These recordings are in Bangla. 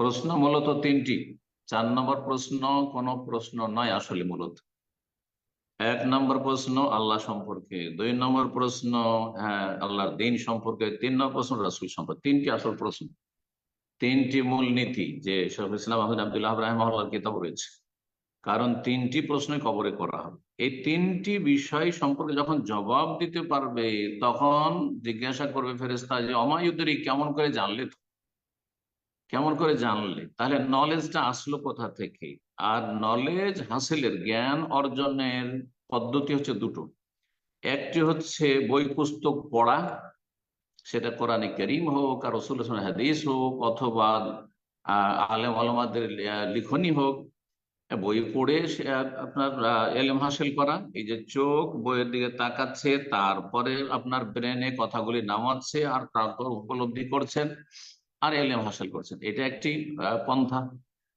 প্রশ্ন মূলত তিনটি। চার নম্বর প্রশ্ন কোন প্রশ্ন নয় আসলে মূলত। এক নম্বর প্রশ্ন আল্লাহ সম্পর্কে, দুই নম্বর প্রশ্ন হ্যাঁ আল্লাহর দিন সম্পর্কে, তিন নম্বর প্রশ্ন রাসুল সম্পর্কে। তিনটি আসল প্রশ্ন। তিনটি মূল নীতি যে শরফ ইসলাম আহমদ আবদুল্লাহ রাহমার কিতাব রয়েছে। কারণ তিনটি প্রশ্ন কবরে করা হবে। এই তিনটি বিষয় সম্পর্কে যখন জবাব দিতে পারবে, তখন জিজ্ঞাসা করবে ফেরেস্তা যে অমায়ুদ্দরি কেমন করে জানলে তো? কেমন করে জানলে? তাহলে নলেজটা আসলো কোথা থেকে? আর নলেজ হাসিলের, জ্ঞান অর্জনের পদ্ধতি হচ্ছে দুটো। একটি হচ্ছে বই পুস্তক পড়া, সেটা কোরআনে করিম হোক আর রসুল হাদিস হোক অথবা আলেম আলমাদের লিখনি হোক বই পড়ে আপনার এলেম হাসিল করা। এই যে চোখ বইয়ের দিকে তাকাচ্ছে, তারপরে আপনার ব্রেনে কথাগুলি নামাচ্ছে আর তারপর উপলব্ধি করছেন। আর এলেম হাসিল করছেন। এটা একটি পন্থা।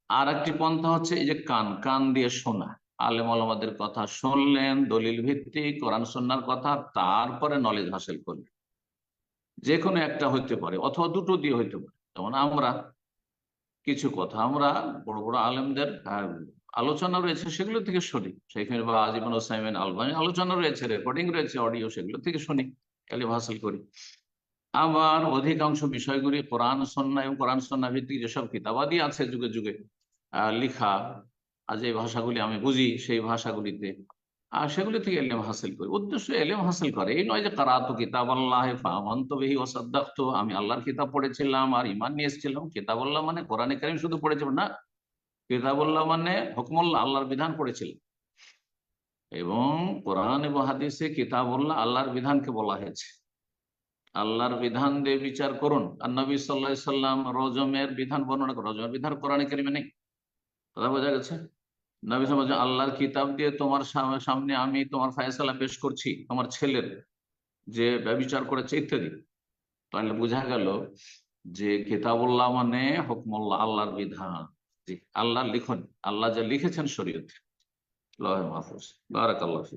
আর একটি পন্থা হচ্ছে এই যে কান কান দিয়ে শোনা। আলেম আলমাদের কথা শুনলেন, দলিল ভিত্তিক, কোরআন সন্ন্যার কথা, তারপরে নলেজ হাসিল করলেন। যে কোনো একটা হইতে পারে, অথবা দুটো দিয়ে হইতে পারে। যেমন আমরা, কিছু কথা আমরা বড় বড় আলেমদের আলোচনা রয়েছে, সেগুলো থেকে শুনি। সেখানে বা আজিবন ওসাইমেন আলবানি আলোচনা রয়েছে রেকর্ডিং রয়েছে অডিও সেগুলো থেকে শুনি এলিম হাসিল করি। আবার অধিকাংশ বিষয়গুলি কোরআন সন্না এবং কোরআন সন্না ভিত্তিক যেসব কিতাবাদি আছে যুগে যুগে লিখা আর যে ভাষাগুলি আমি বুঝি, সেই ভাষাগুলিতে আর সেগুলি থেকে এলেম হাসিল করি। উদ্দেশ্য এলেম হাসিল করে। এই নয় যে কারাত কিতাব আল্লাহ আমি আল্লাহর কিতাব পড়েছিলাম আর ইমান নিয়ে এসেছিলাম। কিতাব আল্লাহ মানে কোরআনে কারিম শুধু পড়েছিলাম না, কিতাবুল্লাহ মানে হুকমুল্লাহ আল্লাহর বিধান পড়েছিলেন এবং কোরআন এবং হাদিসে কিতাবুল্লাহ আল্লাহর বিধানকে বলা হয়েছে। আল্লাহর বিধান দিয়ে বিচার করুন। আর নবী সাল্লাহ সাল্লাম রজমের বিধান বর্ণনা করুন। রজমের বিধান কোরআনে কারিমে নেই। কথা বোঝা গেছে? নবী বলছেন, আল্লাহর কিতাব দিয়ে তোমার সাম- সামনে আমি তোমার ফায়সালা পেশ করছি তোমার ছেলের যে ব্যবচার করেছে ইত্যাদি। তাহলে বোঝা গেল যে কিতাবুল্লাহ মানে হুকমুল্লাহ আল্লাহর বিধান। জি আল্লাহর লিখন। আল্লাহ যা লিখেছেন শরীয়তে। লহে মাহফুজ। বারাকাল্লাহ